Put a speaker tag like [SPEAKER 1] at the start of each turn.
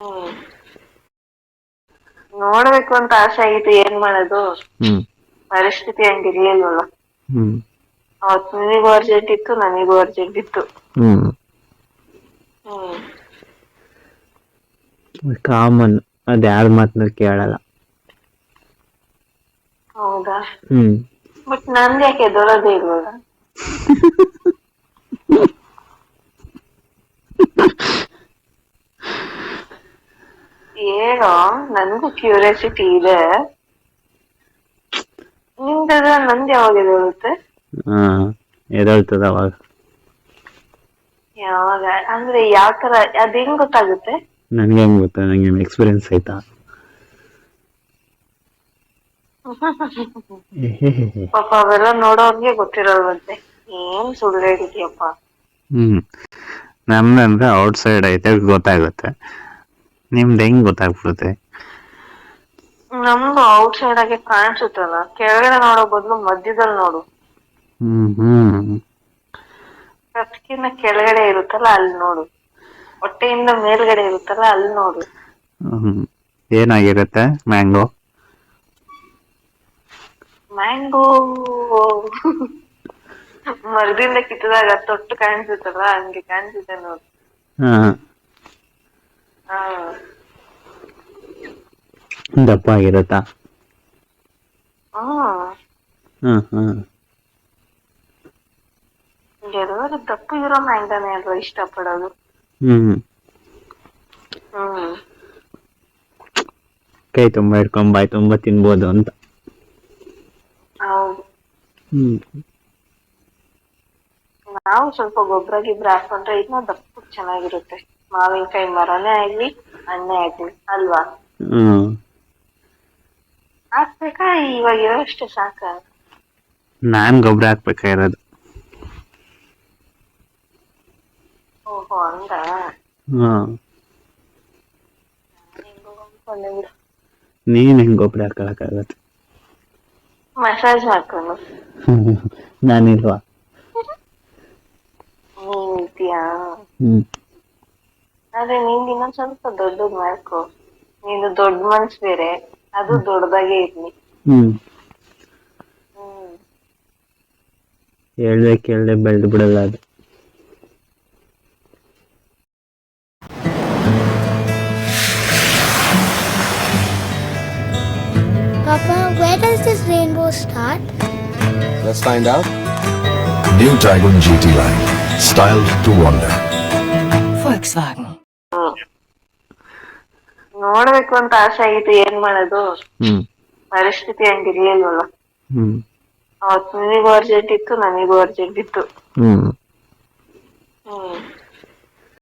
[SPEAKER 1] ಹ್ಮ್. ನೋಡ್ಬೇಕು ಅಂತ ಆಸೆ ಆಗಿತ್ತು ಏನ್ ಮಾಡೋದು?
[SPEAKER 2] ಹ್ಮ್.
[SPEAKER 1] ಪರಿಸ್ಥಿತಿ ಹಂಗಿರ್ಲಿಲ್ವಲ್ಲ?
[SPEAKER 2] ಹ್ಮ್.
[SPEAKER 1] ಅವತ್ ನಿನಗೂ ಅರ್ಜೆಂಟ್ ಇತ್ತು ನನಗೂ ಅರ್ಜೆಂಟ್ ಇತ್ತು.
[SPEAKER 2] ಹ್ಮ್.
[SPEAKER 1] ಹ್ಮ್.
[SPEAKER 2] ಕಾಮನ್ ಅದ್ ಯಾರ ಮಾತನ್ನ ಕೇಳಲ್ಲ.
[SPEAKER 1] ಹೌದಾ?
[SPEAKER 2] ಹ್ಮ್.
[SPEAKER 1] ಬಟ್ ನಂದ್ ಯಾಕೆ ದೊರದೇ ಇಲ್ವಲ್ಲ? ಏನೋ ನನ್ಗೂ ಕ್ಯೂರಿಯಾಸಿಟಿ ಇದೆ. ನಿಂದದ ನಂದ್ ಯಾವಾಗ ಎದೊಳುತ್ತೆ
[SPEAKER 2] ಹಾ ಎದಳ್ತದ ಅವಾಗ.
[SPEAKER 1] ಯಾವಾಗ? ಅಂದ್ರೆ ಯಾವ ತರ ಅದ್ ಹೆಂಗ್ ಗೊತ್ತಾಗುತ್ತೆ?
[SPEAKER 2] ನನ್ಗೆ ಹೆಂಗ್ ಗೊತ್ತಾ? ನಂಗೆ ಎಕ್ಸ್ಪೀರಿಯನ್ಸ್ ಆಯ್ತಾ?
[SPEAKER 1] ಪಾಪ ಅವೆಲ್ಲ ನೋಡೋರ್ಗೆ ಗೊತ್ತಿರಲ್ವಂತೆ. ಏನ್ ಸುಳ್ಳು ಹೇಳಿದ್ಯಪ್ಪ.
[SPEAKER 2] ಹ್ಮ್. ನಮ್ದಂದ್ರೆ ಔಟ್ ಸೈಡ್ ಐತೆ ಗೊತ್ತಾಗುತ್ತೆ. ನಿಮ್ದು ಹೆಂಗ್ ಗೊತ್ತಾಗ್ಬಿಡುತ್ತೆ?
[SPEAKER 1] ನಮ್ದು ಔಟ್ ಸೈಡ್ ಆಗಿ ಕಾಣಿಸುತ್ತಲ್ಲ ಕೆಳಗಡೆ ನೋಡೋ ಬದಲು ಮಧ್ಯದಲ್ಲಿ ನೋಡು.
[SPEAKER 2] ಹ್ಮ್ ಹ್ಮ್
[SPEAKER 1] ಕತ್ಕಿನ ಕೆಳಗಡೆ ಇರುತ್ತಲ್ಲ ಅಲ್ಲಿ ನೋಡು. ಹೊಟ್ಟೆಯಿಂದ ಮೇಲ್ಗಡೆ ಇರುತ್ತಲ್ಲ ಅಲ್ಲಿ ನೋಡು.
[SPEAKER 2] ಹ್ಮ್. ಏನಾಗಿರುತ್ತೆ ಮ್ಯಾಂಗೋ?
[SPEAKER 1] ಮ್ಯಾಂಗೋ. ಮರದಿಂದ ಕಿತ್ತದಾಗ ತೊಟ್ಟು ಕಾಣಿಸುತ್ತಲ್ಲ ಹಂಗೆ ಕಾಣಿಸುತ್ತೆ ನೋಡು.
[SPEAKER 2] ಹಾ
[SPEAKER 1] ಹಾ
[SPEAKER 2] ದಪ್ಪ ಆಗಿರುತ್ತಾ?
[SPEAKER 1] ಆ
[SPEAKER 2] ಹ್ಮ್ ಹ್ಮ್.
[SPEAKER 1] ಎಲ್ಲರೂ ದಪ್ಪ ಇರೋ ಮ್ಯಾಂಗೋನೇ ಅಲ್ವಾ ಇಷ್ಟಪಡೋದು?
[SPEAKER 2] ಹ್ಮ್.
[SPEAKER 1] ಹ್ಮ್.
[SPEAKER 2] ಕೈ ತುಂಬಾ ಇಟ್ಕೊಂಡ್ ಬಾಯಿ ತುಂಬಾ ತಿನ್ಬೋದು ಅಂತ.
[SPEAKER 1] ಹೌದು.
[SPEAKER 2] ಹ್ಮ್.
[SPEAKER 1] ನಾವು ಸ್ವಲ್ಪ ಗೊಬ್ಬರ ಗಿಬ್ಬರ ಹಾಕೊಂಡ್ರೆ ಇನ್ನೂ ದಪ್ಪ ಚೆನ್ನಾಗಿರುತ್ತೆ. ಮಾವಿನಕಾಯಿ ಮರನೇ ಆಗ್ಲಿ ಹಣ್ಣೇ ಆಗ್ಲಿ ಅಲ್ವಾ?
[SPEAKER 2] ಹ್ಮ್.
[SPEAKER 1] ಹಾಕ್ಬೇಕಾ? ಇವಾಗ ಇರೋಷ್ಟು ಸಾಕ.
[SPEAKER 2] ನಾನ್ ಗೊಬ್ಬರ ಹಾಕ್ಬೇಕಾಗಿರೋದು
[SPEAKER 1] ಓಹೋ ಹಂಗ?
[SPEAKER 2] ಹ್ಮ್. ನೀನ್ ಹೆಂಗ್ ಗೊಬ್ಬರ ಹಾಕಕ್ಕಾಗತ್ತೆ?
[SPEAKER 1] ಮಸಾಜ್ ಮಾಡ್ಕೊಂಡು.
[SPEAKER 2] ನಾನಿಲ್ವಾ?
[SPEAKER 1] ನೀನ್ ಇರ್ತೀಯಾ
[SPEAKER 2] ಹ್ಮ್.
[SPEAKER 1] ಆದ್ರೆ ನೀನ್ ಇನ್ನೊಂದ್ ಸ್ವಲ್ಪ ದೊಡ್ಡದ್ ಮಾಡ್ಕೊ ನೀನು ದೊಡ್ಡ ಮನ್ಸ್ ಬೇರೆ ಅದು ದೊಡ್ಡದಾಗೆ ಇರ್ಲಿ
[SPEAKER 2] ಹ್ಮ್
[SPEAKER 1] ಹ್ಮ್
[SPEAKER 2] ಹೇಳ್ದೆ ಕೇಳ್ದೆ ಬೆಳ್ದು ಬಿಡಲ್ಲ ಅದು
[SPEAKER 3] Papa, where does this rainbow start?
[SPEAKER 4] Let's find out.
[SPEAKER 5] New Taigun GT line, styled to wonder.
[SPEAKER 6] Volkswagen.
[SPEAKER 1] ನೋಡ್ಬೇಕು ಅಂತ ಆಸೆ ಆಗಿತ್ತು ಏನ್ ಮಾಡೋದು?
[SPEAKER 2] ಹ್ಮ್.
[SPEAKER 1] ಪರಿಸ್ಥಿತಿ ಹಂಗಿರ್ಲಿಲ್ವಲ್ಲ
[SPEAKER 2] ಹ್ಮ್.
[SPEAKER 1] ಅವತ್ ನಿನಗೂ ಅರ್ಜೆಂಟ್ ಇತ್ತು ನನಗೂ ಅರ್ಜೆಂಟ್ ಇತ್ತು.
[SPEAKER 2] ಹ್ಮ್.
[SPEAKER 1] ಹ್ಮ್.